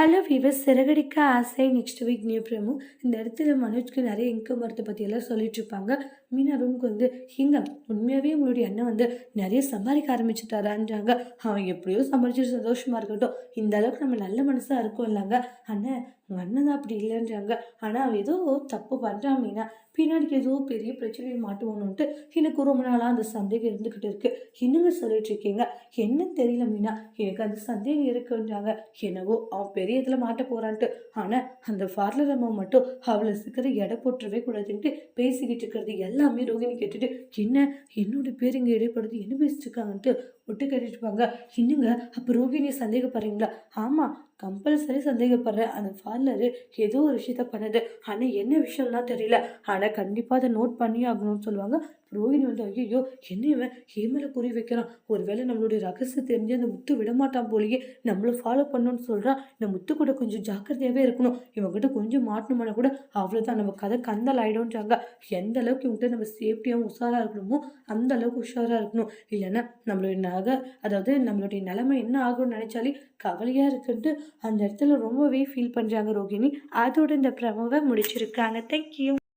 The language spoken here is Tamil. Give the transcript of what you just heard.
ஹலோ வீவர் சிறகடிக்க ஆசை நெக்ஸ்ட் வீக் நியூ ப்ரமோ இந்த இடத்துல மனோஜ்க்கு நிறைய இன்கம் வரத்தை பற்றியெல்லாம் சொல்லிட்டு இருப்பாங்க. மீனா ரூமுக்கு வந்து ஹிங்க உண்மையாகவே உங்களுடைய அண்ணன் வந்து நிறைய சம்பாதிக்க ஆரம்பிச்சுட்டாரான்றாங்க. அவன் எப்படியோ சம்பாதிச்சு சந்தோஷமாக இருக்கட்டும். இந்த அளவுக்கு நம்ம நல்ல மனசாக இருக்கும் இல்லைங்க அண்ணன் உங்கள் அண்ணன் தான் அப்படி இல்லைன்றாங்க. ஆனால் அவன் ஏதோ தப்பு பண்ணுறான் மீனா. பின்னாடி ஏதோ பெரிய பிரச்சனையை மாட்டுவோன்னுட்டு எனக்கு ரொம்ப நாளாக அந்த சந்தேகம் இருந்துக்கிட்டு இருக்குது என்னங்க சொல்லிட்டு இருக்கீங்க? என்னன்னு தெரியல மீனா. எனக்கு அந்த சந்தேகம் இருக்குன்றாங்க. என்னவோ அவன் பெரிய இதில் மாட்ட போகிறான்ட்டு ஆனால் அந்த பார்லர் அம்மா மட்டும் அவளை சீக்கிரம் எடை போட்டுறவே கூடாதுன்ட்டு பேசிக்கிட்டு இருக்கிறது எல்லாமே ரோகிணி கேட்டுட்டு என்ன? என்னோட பேர் இங்கே இடைப்படுது என்ன பேசிட்டு இருக்காங்கன்ட்டு ஒட்டு கேட்டுட்டு இருப்பாங்க. என்னங்க? அப்போ ரோகிணியை சந்தேகப்படுறீங்களா? ஆமாம் கம்பல்சரி சந்தேகப்படுறேன். அந்த பார்லரு ஏதோ ஒரு விஷயத்த பண்ணுது. ஆனால் என்ன விஷயம்லாம் தெரியல. ஆனால் கண்டிப்பாக அதை நோட் பண்ணி ஆகணும்னு சொல்லுவாங்க. ரோஹிணி வந்து ஐயோ என்ன இவன்? ஏமேல குறி வைக்கிறான். ஒருவேளை நம்மளுடைய ரகசியம் தெரிஞ்சு அந்த முத்து விடமாட்டான் போலயே நம்மள ஃபாலோ பண்ணணும்னு சொல்கிறான் இந்த முத்து கூட கொஞ்சம் ஜாக்கிரதையாகவே இருக்கணும். இவங்ககிட்ட கொஞ்சம் மாட்டணுமான கூட அவ்வளோதான் நம்ம கதை கந்தல் ஆகிடும்ன்றாங்க எந்த அளவுக்கு இவங்ககிட்ட நம்ம சேஃப்டியாகவும் உஷாராக இருக்கணுமோ அந்த அளவுக்கு உஷாராக இருக்கணும். இல்லைன்னா நம்மளுடைய நகை அதாவது நம்மளுடைய நிலைமை என்ன ஆகும்னு நினச்சாலே கவலையாக இருக்குன்ட்டு அந்த இடத்துல ரொம்பவே ஃபீல் பண்ணுறாங்க ரோகிணி அதோட இந்த பிரமவை முடிச்சிருக்காங்க. தேங்க்யூ